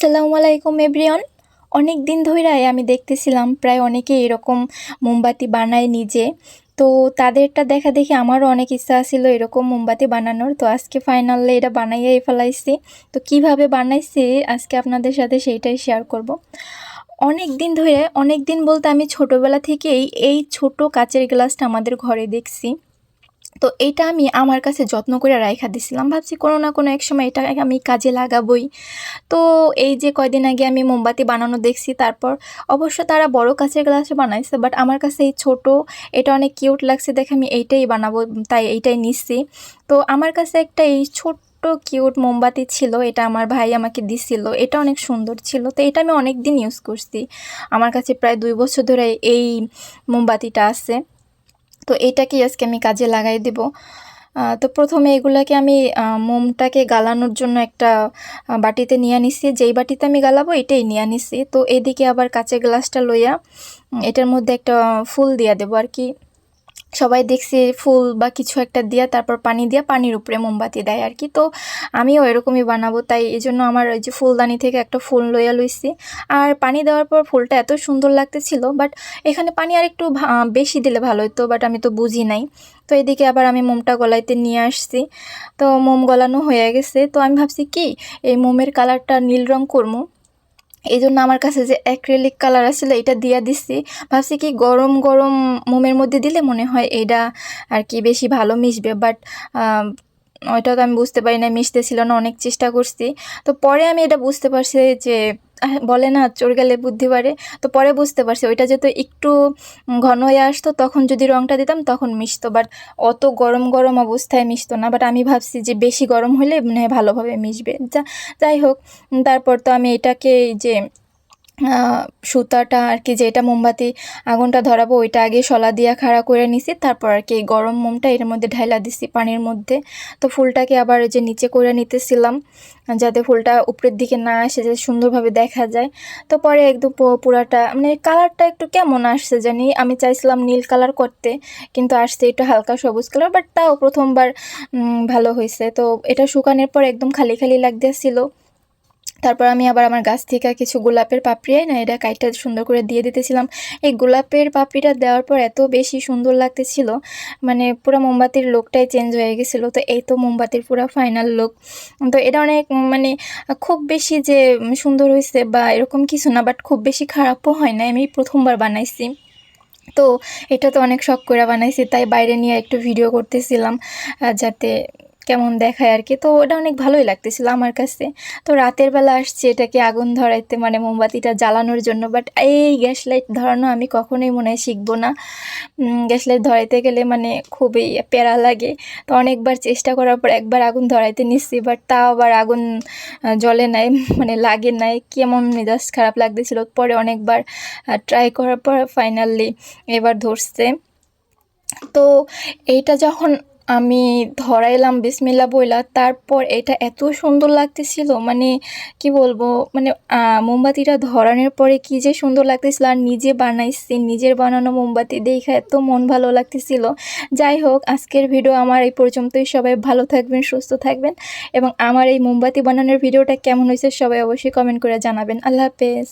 আসসালামু আলাইকুম এভরিওন অনেক দিন ধরেই আমি দেখতেছিলাম, প্রায় অনেকে এরকম মোমবাতি বানায় নিজে। তো তাদেরটা দেখা দেখে আমারও অনেক ইচ্ছা ছিল এরকম মোমবাতি বানানোর। তো আজকে ফাইনালে এটা বানাইয়াই ফেলাইছি। তো কীভাবে বানাইছি, আজকে আপনাদের সাথে সেইটাই শেয়ার করব। অনেক দিন ধরে অনেক দিন বলতে আমি ছোটোবেলা থেকেই এই ছোট কাচের গ্লাসটা আমাদের ঘরে দেখছি। তো এটা আমি আমার কাছে যত্ন করে রাইখা দিছিলাম। ভাবছি কোনো না কোনো এক সময় এটা আমি কাজে লাগাবই। তো এই যে কয়দিন আগে আমি মোমবাতি বানানো দেখছি, তারপর অবশ্য তারা বড় কাছের গ্লাসে বানাইছে বাট আমার কাছে এই ছোট, এটা অনেক কিউট লাগছে দেখে আমি এইটাই বানাবো, তাই এইটাই নিচ্ছি। তো আমার কাছে একটা এই ছোট্ট কিউট মোমবাতি ছিল, এটা আমার ভাই আমাকে দিছিল, এটা অনেক সুন্দর ছিল, তো এটা আমি অনেক দিন ইউজ করছি। আমার কাছে প্রায় দুই বছর ধরে এই মোমবাতিটা আছে। তো এইটাকেই আজকে আমি কাজে লাগাই দেব। তো প্রথমে এগুলাকে আমি মোমটাকে গালানোর জন্য একটা বাটিতে নিয়ে নিছি। যেই বাটিতে আমি গালাবো এটাই নিয়ে নিছি। তো এদিকে আবার কাঁচের গ্লাসটা লইয়া এটার মধ্যে একটা ফুল দিয়া দেবো আর কি। সবাই দেখছি ফুল বা কিছু একটা দিয়া, তারপর পানি দিয়া পানির উপরে মোমবাতি দেয় আর কি। তো আমিও এরকমই বানাবো, তাই এই জন্য আমার ওই যে ফুলদানি থেকে একটা ফুল লইয়া লইছি। আর পানি দেওয়ার পর ফুলটা এত সুন্দর লাগতেছিল, বাট এখানে পানি আর একটু বেশি দিলে ভালো হতো বাট আমি তো বুঝি নাই। তো এদিকে আবার আমি মোমটা গলাইতে নিয়ে আসছি। তো মোম গলানো হয়ে গেছে, তো আমি ভাবছি কি, এই মোমের কালারটা নীল রং করব এই জন্য আমার কাছে যে অ্যাক্রেলিক কালার আসলে এটা দিয়ে দিচ্ছি ভাবছি কি গরম গরম মোমের মধ্যে দিলে মনে হয় এটা আর কি বেশি ভালো মিশবে বাট ওইটা তো আমি বুঝতে পারি না মিশতেছিল না, অনেক চেষ্টা করছি। তো পরে আমি এটা বুঝতে পারছি যে বলে না চোর গেলে বুদ্ধি বাড়ে। তো পরে বুঝতে পারছি, ওইটা যেহেতু একটু ঘন হয়ে আসতো, তখন যদি রঙটা দিতাম, তখন মিশতো। বাট অত গরম গরম অবস্থায় মিশতো না। বাট আমি ভাবছি যে বেশি গরম হলে মানে ভালোভাবে মিশবে। যা, যাই হোক তারপর তো আমি এটাকে যে সুতাটা আর কি যেটা মোমবাতি আগুনটা ধরাবো, ওইটা আগে শলা দিয়া খাড়া করে নিছি, তারপর আর কি গরম মোমটা এর মধ্যে ঢাইলা দিছি পানির মধ্যে। তো ফুলটাকে আবার যে নিচে করে নিতেছিলাম, যাতে ফুলটা উপরের দিকে না আসে, যাতে সুন্দরভাবে দেখা যায়। তো পরে একদম পুরাটা মানে কালারটা একটু কেমন আসছে জানি, আমি চাইছিলাম নীল কালার করতে, কিন্তু আসছে একটু হালকা সবুজ কালার, বাট তাও প্রথমবার ভালো হয়েছে তো এটা শুকানোর পর একদম খালি খালি লাগতেছিল। তারপর আমি আবার আমার গাছ থেকে কিছু গোলাপের পাপড়ি না এটা কাইটটা সুন্দর করে দিয়ে দিতেছিলাম। এই গোলাপের পাপড়িটা দেওয়ার পর এত বেশি সুন্দর লাগতেছিল মানে পুরো মোমবাতির লোকটাই চেঞ্জ হয়ে গেছিল। তো এই তো মোমবাতির পুরো ফাইনাল লোক তো এটা অনেক মানে খুব বেশি যে সুন্দর হয়েছে বা এরকম কিছু না বাট খুব বেশি খারাপও হয় না আমি প্রথমবার বানাইছি। তো এটা তো অনেক শখ করে বানাইছি, তাই বাইরে নিয়ে একটু ভিডিও করতেছিলাম যাতে কেমন দেখায় আর কি তো ওটা অনেক ভালোই লাগতেছিল আমার কাছে। তো রাতের বেলা আসছে এটাকে আগুন ধরাইতে মানে মোমবাতিটা জ্বালানোর জন্য। বাট এই গ্যাস লাইট ধরানো আমি কখনোই মনে হয় শিখব না। গ্যাস লাইট ধরাইতে গেলে মানে খুবই প্যারা লাগে। তো অনেকবার চেষ্টা করার পর একবার আগুন ধরাইতে নিচ্ছি বাট তাও আবার আগুন জলে নাই মানে লাগে নাই। কেমন মেজাজ খারাপ লাগতেছিল। পরে অনেকবার ট্রাই করার পর ফাইনালি এবার ধরছে। তো এইটা যখন আমি ধরাইলাম বিসমিল্লা বইলা, তারপর এটা এত সুন্দর লাগতেছিল মানে কি বলব মানে মোমবাতিটা ধরানোর পরে কি যে সুন্দর লাগতেছিল, আর নিজে বানাইছি, নিজের বানানো মোমবাতি দেখে এত মন ভালো লাগতেছিল। যাই হোক, আজকের ভিডিও আমার এই পর্যন্তই, সবাই ভালো থাকবেন, সুস্থ থাকবেন, এবং আমার এই মোমবাতি বানানোর ভিডিওটা কেমন হয়েছে সবাই অবশ্যই কমেন্ট করে জানাবেন। আল্লাহ হাফেজ।